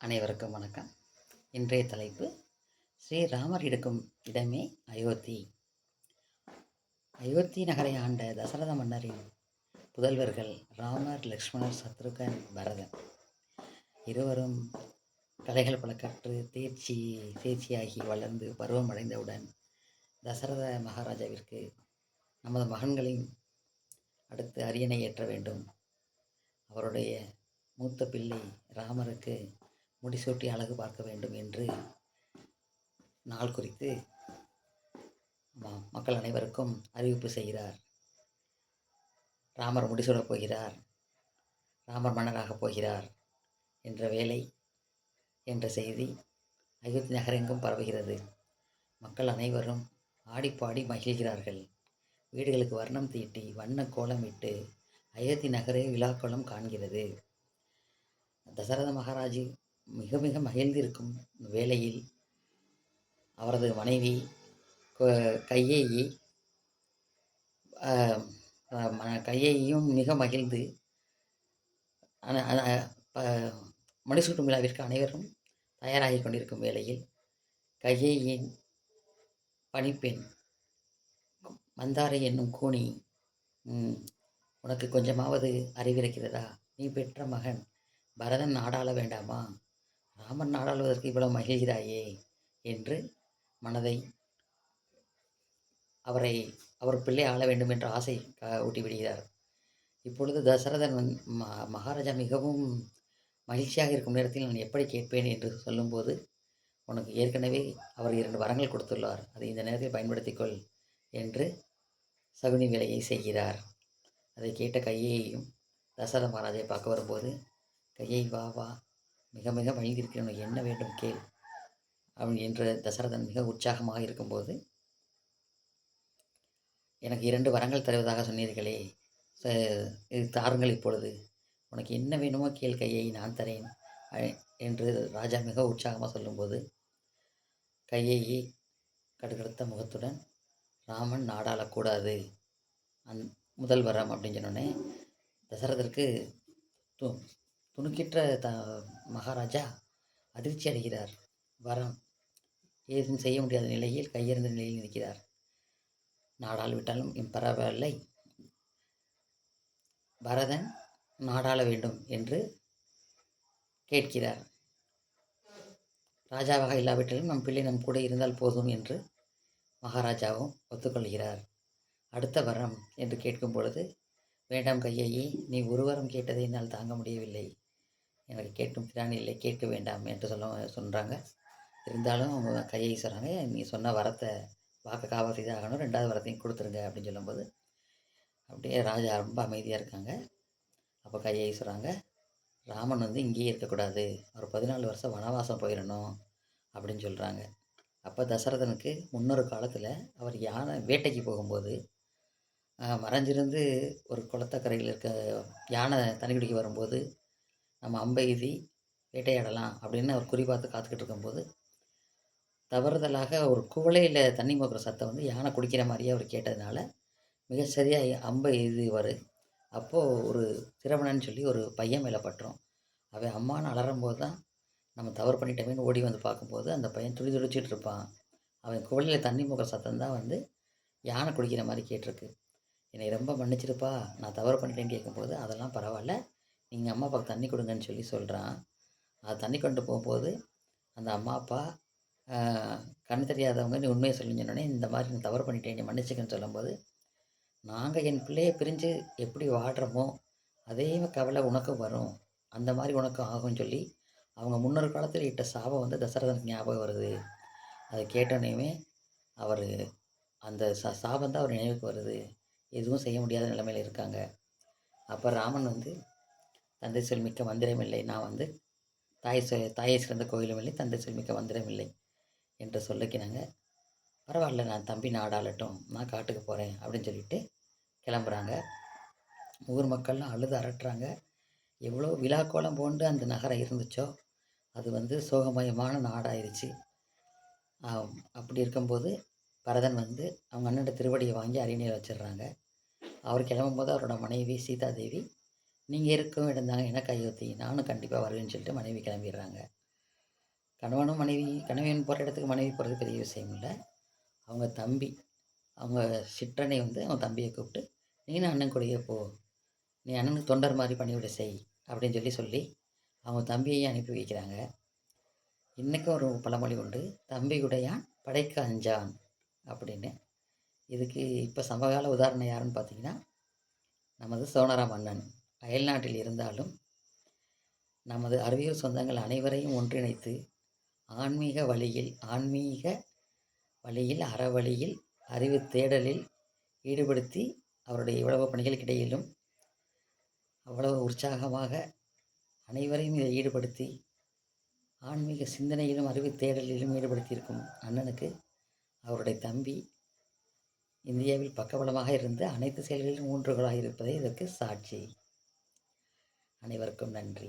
அனைவருக்கும் வணக்கம். இன்றைய தலைப்பு ஸ்ரீராமர் இருக்கும் இடமே அயோத்தி. அயோத்தி நகரை ஆண்ட தசரத மன்னரின் புதல்வர்கள் ராமர் லக்ஷ்மணர் சத்ருகன் பரதன் இருவரும் கலைகள் பல கற்று தேர்ச்சி தேர்ச்சியாகி வளர்ந்து பருவம் அடைந்தவுடன் தசரத மகாராஜாவிற்கு நமது மகன்களின் அடுத்து அரியணை ஏற்ற வேண்டும். அவருடைய மூத்த பிள்ளை ராமருக்கு முடிசூட்டி அழகு பார்க்க வேண்டும் என்று நாள் குறித்து ம- மக்கள் அனைவருக்கும் அறிவிப்பு செய்கிறார். ராமர் முடிசூடப் போகிறார். ராமர் மன்னராகப் போகிறார் என்ற வேலை என்ற செய்தி அயோத்தி நகரெங்கும் பரவுகிறது. மக்கள் அனைவரும் ஆடிப்பாடி மகிழ்கிறார்கள். வீடுகளுக்கு வர்ணம் தீட்டி வண்ண கோலமிட்டு அயோத்தி நகரே விழாக்கோலம் காண்கிறது. தசரத மகாராஜி மிக மிக மகிழ்ந்திருக்கும் வேளையில் அவரது மனைவி கொ- கையேயி ம- மிக மகிழ்ந்து மணிசூட்டும் ப- விழாவிற்கு அனைவரும் தயாராகி கொண்டிருக்கும் வேளையில் கையேயின் பணிப்பெண் மந்தாரை என்னும் கோணி உனக்கு கொஞ்சமாவது அறிவிருக்கிறதா நீ பெற்ற மகன் பரதன் நாடாள வேண்டாமா? ராமன் நாடாளுவதற்கு இவ்வளவு மகிழ்கிறாயே என்று மனதை அவரை அவர் பிள்ளை ஆள வேண்டும் என்ற ஆசை ஊட்டிவிடுகிறார் இப்பொழுது தசரதன் ம- மகாராஜா மிகவும் மகிழ்ச்சியாக இருக்கும் நேரத்தில் நான் எப்படி கேட்பேன் என்று சொல்லும்போது உனக்கு ஏற்கனவே அவர் இரண்டு வரங்கள் கொடுத்துள்ளார். அதை இந்த நேரத்தில் பயன்படுத்திக்கொள் என்று சகுனி வேலையை செய்கிறார். அதை கேட்ட கையையும் தசரத மகாராஜை பார்க்க வரும்போது கையை வா வா மிக மிக மகிழ்ந்திருக்கிறேன். உனக்கு என்ன வேண்டும் கேள். அவன் என்று தசரதன் மிக உற்சாகமாக இருக்கும்போது எனக்கு இரண்டு வரங்கள் தருவதாக சொன்னீர்களே. ச- இது தாருங்கள் இப்பொழுது. உனக்கு என்ன வேணுமோ கேள் கையை நான் தரேன். என்று ராஜா மிக உற்சாகமாக சொல்லும்போது கையை கடுகடுத்த முகத்துடன் ராமன் நாடாளக்கூடாது. அந் முதல் வரம் அப்படின்னு சொன்னோடனே தசரதற்கு துணுக்கிற்ற த மகாராஜா அதிர்ச்சி அடைகிறார். வரம். ஏதும் செய்ய முடியாத நிலையில் கையெறிந்த நிலையில் நிற்கிறார். நாடாள் விட்டாலும் என் பரவாயில்லை பரதன் நாடாள வேண்டும் என்று கேட்கிறார். ராஜாவாக இல்லாவிட்டாலும் நம் பிள்ளை நம் கூட இருந்தால் போதும் என்று மகாராஜாவும் ஒத்துக்கொள்கிறார். அடுத்த வரம் என்று கேட்கும் பொழுது வேண்டாம் கையையே நீ ஒருவரம் கேட்டதை என்னால் தாங்க முடியவில்லை. எனக்கு கேட்கும் திறன் இல்லை கேட்க வேண்டாம் என்று சொல்ல சொல்கிறாங்க இருந்தாலும் அவங்க கையை சொல்கிறாங்க நீ சொன்ன வரத்தை வாக்க காவல் தான் ஆகணும் ரெண்டாவது வரத்தையும் கொடுத்துருங்க அப்படின்னு சொல்லும்போது அப்படியே ராஜா ரொம்ப அமைதியாக இருக்காங்க. அப்போ கையை சொல்கிறாங்க ராமன் வந்து இங்கேயே இருக்கக்கூடாது. அவர் பதினாலு வருஷம் வனவாசம் போயிடணும் அப்படின்னு சொல்கிறாங்க அப்போ தசரதனுக்கு முன்னொரு காலத்தில் அவர் யானை வேட்டைக்கு போகும்போது மறைஞ்சிருந்து ஒரு குளத்தக்கரையில் இருக்க யானை தண்ணி குடிக்க வரும்போது நம்ம அம்பை எய்தி வேட்டையாடலாம் அப்படின்னு அவர் குறிபார்த்து காத்துக்கிட்டு இருக்கும்போது தவறுதலாக ஒரு குவளையில் தண்ணி மோக்கிற சத்தம் வந்து யானை குடிக்கிற மாதிரியே அவர் கேட்டதுனால மிக சரியாக அம்பை எய்துவார். அப்போது ஒரு திரவணன்னு சொல்லி ஒரு பையன் மேலே பட்டுரும். அவன் அம்மான்னு அலறும்போது தான் நம்ம தவறு பண்ணிட்டோமேனு ஓடி வந்து பார்க்கும்போது அந்த பையன் துடி துடிச்சிட்டு இருப்பான். அவன் குவளையில் தண்ணி மோக்கிற சத்தம் தான் வந்து யானை குடிக்கிற மாதிரி கேட்டிருக்கு. என்னை ரொம்ப மன்னிச்சிருப்பா நான் தவறு பண்ணிட்டேன்னு கேட்கும்போது அதெல்லாம் பரவாயில்ல நீங்கள் அம்மா அப்பாவுக்கு தண்ணி கொடுங்கன்னு சொல்லி சொல்கிறான் அது தண்ணி கொண்டு போகும்போது அந்த அம்மா அப்பா ஆஹ், கண் தெரியாதவங்க நீ உண்மையை சொல்லி சொன்னோடனே இந்த மாதிரி நான் தவறு பண்ணிட்டேன் நீ மன்னிச்சுக்கன்னு சொல்லும்போது நாங்கள் என் பிள்ளையை பிரிஞ்சு எப்படி வாடுறோமோ அதே கவலை உனக்கும் வரும். அந்த மாதிரி உனக்கு ஆகும்னு சொல்லி அவங்க முன்னொரு காலத்தில் இட்ட சாபம் வந்து தசரதனுக்கு ஞாபகம் வருது. அதை கேட்டோன்னே அவர் அந்த ச சாபம் தான் அவர் நினைவுக்கு வருது. எதுவும் செய்ய முடியாத நிலைமையில் இருக்காங்க. அப்போ ராமன் வந்து தந்தை சொல் மிக்க மந்திரமில்லை நான் வந்து தாய் சொல் தாயை சிறந்த கோயிலும் இல்லை தந்தை சொல் மிக்க மந்திரமில்லை என்று சொல்லிக்கினாங்க பரவாயில்ல நான் தம்பி நாடாளட்டும் நான் காட்டுக்கு போகிறேன் அப்படின்னு சொல்லிட்டு கிளம்புறாங்க. ஊர் மக்கள்லாம் அழுது அரட்டுறாங்க. எவ்வளோ விழா கோலம் போண்டு அந்த நகரம் இருந்துச்சோ அது வந்து சோகமயமான நாடாயிருச்சு. அப்படி இருக்கும்போது பரதன் வந்து அவங்க அண்ணன் திருவடியை வாங்கி அரியணையில் வச்சிடுறாங்க. அவர் கிளம்பும்போது அவரோட மனைவி சீதாதேவி நீங்கள் இருக்கும் இடம் தாங்க. கையொத்தி? நானும் கண்டிப்பாக வருவேன்னு சொல்லிட்டு மனைவி கிளம்பிடுறாங்க. கணவனும் மனைவி கணவன் போகிற இடத்துக்கு மனைவி போகிறது பெரிய விஷயம் இல்லை. அவங்க தம்பி அவங்க சிற்றனை வந்து அவன் தம்பியை கூப்பிட்டு நீனும் அண்ணன் கூடயே போ. நீ அண்ணனுக்கு தொண்டர் மாதிரி பண்ணிவிட செய் அப்படின்னு சொல்லி சொல்லி அவங்க தம்பியையும் அனுப்பி வைக்கிறாங்க. இன்றைக்கும் ஒரு பழமொழி உண்டு. தம்பி உடையான் படைக்க அஞ்சான் அப்படின்னு. இதுக்கு இப்போ சமகால உதாரணம் யாருன்னு பார்த்தீங்கன்னா நமது சோனராம் அண்ணன். அயல்நாட்டில் இருந்தாலும் நமது அறிவியல் சொந்தங்கள் அனைவரையும் ஒன்றிணைத்து ஆன்மீக வழியில் ஆன்மீக வழியில் அறவழியில் அறிவு தேடலில் ஈடுபடுத்தி அவருடைய இவ்வளவு பணிகளுக்கிடையிலும் அவ்வளவு உற்சாகமாக அனைவரையும் இதை ஈடுபடுத்தி ஆன்மீக சிந்தனையிலும் அறிவு தேடலிலும் ஈடுபடுத்தியிருக்கும் அண்ணனுக்கு அவருடைய தம்பி இந்தியாவில் பக்கபலமாக இருந்து அனைத்து செயல்களிலும் ஊன்றுகளாக இருப்பதே இதற்கு சாட்சி. அனைவருக்கும் நன்றி.